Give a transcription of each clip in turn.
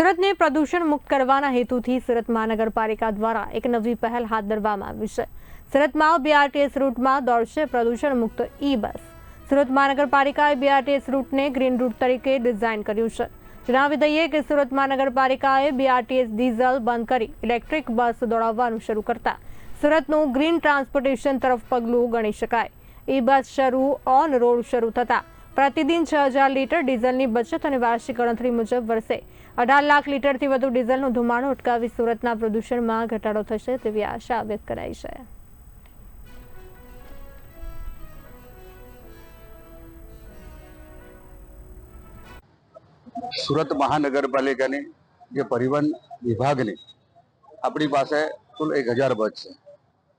સુરતને પ્રદૂષણ મુક્ત કરવાના હેતુથી સુરત મહાનગરપાલિકા દ્વારા એક નવી પહેલ હાથ ધરવામાં આવી છે. સુરતમાં બીઆરટીએસ રૂટમાં દોડશે પ્રદૂષણ મુક્ત ઈ બસ સુરત મહાનગરપાલિકાએ બીઆરટીએસ રૂટને ગ્રીન રૂટ તરીકે ડિઝાઇન કર્યું છે. જણાવી દઈએ કે સુરત મહાનગરપાલિકાએ બીઆરટીએસ ડીઝલ બંધ કરી ઇલેક્ટ્રિક બસ દોડાવવાનું શરૂ કરતા સુરતનું ગ્રીન ટ્રાન્સપોર્ટેશન તરફ પગલું ગણી શકાય. ઈ બસ શરૂ, ઓન રોડ શરૂ થતા પ્રતિદિન છ હજાર લીટર ડીઝલની બચત અને વાર્ષિક ગણતરી મુજબ વર્ષે અઢાર લાખ લીટરથી વધુ ડીઝલનું ધુમાડો અટકાવી સુરતના પ્રદૂષણમાં ઘટાડો થશે તેવી આશા વ્યક્ત કરાઈ છે. સુરત મહાનગરપાલિકાની જે પરિવહન વિભાગની આપણી પાસે કુલ એક હજાર બસ છે.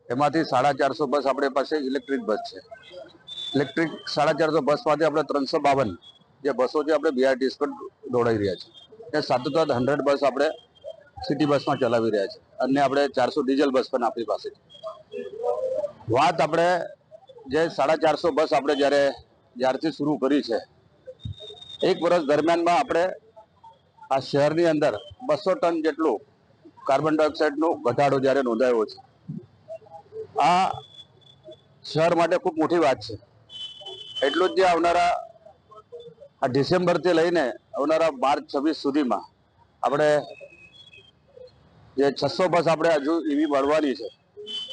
એમાંથી સાડા ચારસો બસ આપણી પાસે ઇલેક્ટ્રિક બસ છે. ઇલેક્ટ્રિક સાડા ચારસો બસમાંથી આપણે ત્રણસો બાવન જે બસો છે આપણે બીઆરટીએસ પર દોડાઈ રહ્યા છે. એ સાત હંડ્રેડ બસ આપણે સિટી બસમાં ચલાવી રહ્યા છે. અને આપણે ચારસો ડીઝલ બસ પણ આપણી પાસે વાત આપણે જે સાડા ચારસો બસ આપણે જ્યારે જ્યારથી શરૂ કરી છે, એક વર્ષ દરમિયાનમાં આપણે આ શહેરની અંદર બસો ટન જેટલું કાર્બન ડાયોક્સાઇડનો ઘટાડો જ્યારે નોંધાયો છે. આ શહેર માટે ખૂબ મોટી વાત છે. એટલું જ આવનારા, આ ડિસેમ્બરથી લઈને આવનારા માર્ચ છવ્વીસ સુધીમાં આપણે જે છસો બસ આપણે હજુ એવી મળવાની છે.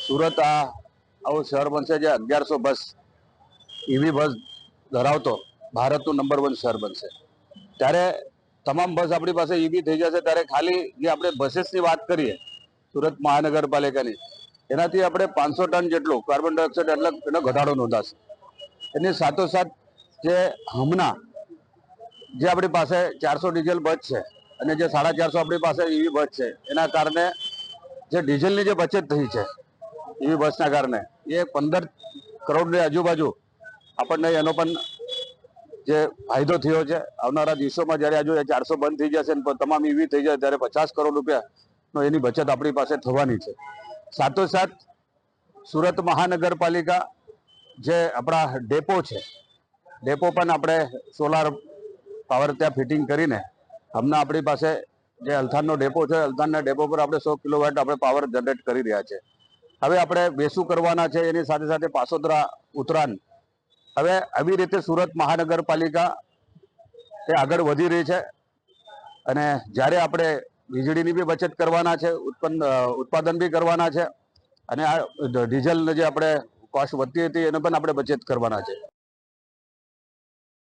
સુરત આ, આવું શહેર બનશે જે અગિયારસો બસ ઈવી બસ ધરાવતો, ભારતનું નંબર વન શહેર બનશે. ત્યારે તમામ બસ આપણી પાસે ઈવી થઈ જશે, ત્યારે ખાલી જે આપણે બસેસની વાત કરીએ, સુરત મહાનગરપાલિકાની, એનાથી આપણે પાંચસો ટન જેટલું કાર્બન ડાયોક્સાઇડ એટલે એનો ઘટાડો નોંધાશે. એની સાથોસાથ જે હમણાં જે આપણી પાસે ચારસો ડીઝલ બચ છે અને જે સાડા ચારસો આપણી પાસે ઈવી બસ છે, એના કારણે જે ડીઝલની જે બચત થઈ છે ઈવી બસના કારણે, એ પંદર કરોડની આજુબાજુ આપણને એનો પણ જે ફાયદો થયો છે. આવનારા દિવસોમાં જ્યારે હજુ ચારસો બંધ થઈ જશે ને તમામ ઈવી થઈ જાય ત્યારે પચાસ કરોડ રૂપિયાનો એની બચત આપણી પાસે થવાની છે. સાથોસાથ સુરત મહાનગરપાલિકા જે આપણા ડેપો છે, ડેપો પણ આપણે સોલાર પાવર ત્યાં ફિટિંગ કરીને હમણાં આપણી પાસે જે અલથાણનો ડેપો છે અલથાણના ડેપો પર આપણે સો કિલોવોટ આપણે પાવર જનરેટ કરી રહ્યા છે. હવે આપણે બેસું કરવાના છે, એની સાથે સાથે પાસોદરા ઉત્તરાયણ. હવે આવી રીતે સુરત મહાનગરપાલિકા એ આગળ વધી રહી છે અને જ્યારે આપણે વીજળીની બી બચત કરવાના છે, ઉત્પન્ન ઉત્પાદન બી કરવાના છે અને આ ડીઝલ જે આપણે કોસ્ટ વધતી હતી એને પણ આપણે બચત કરવાના છે.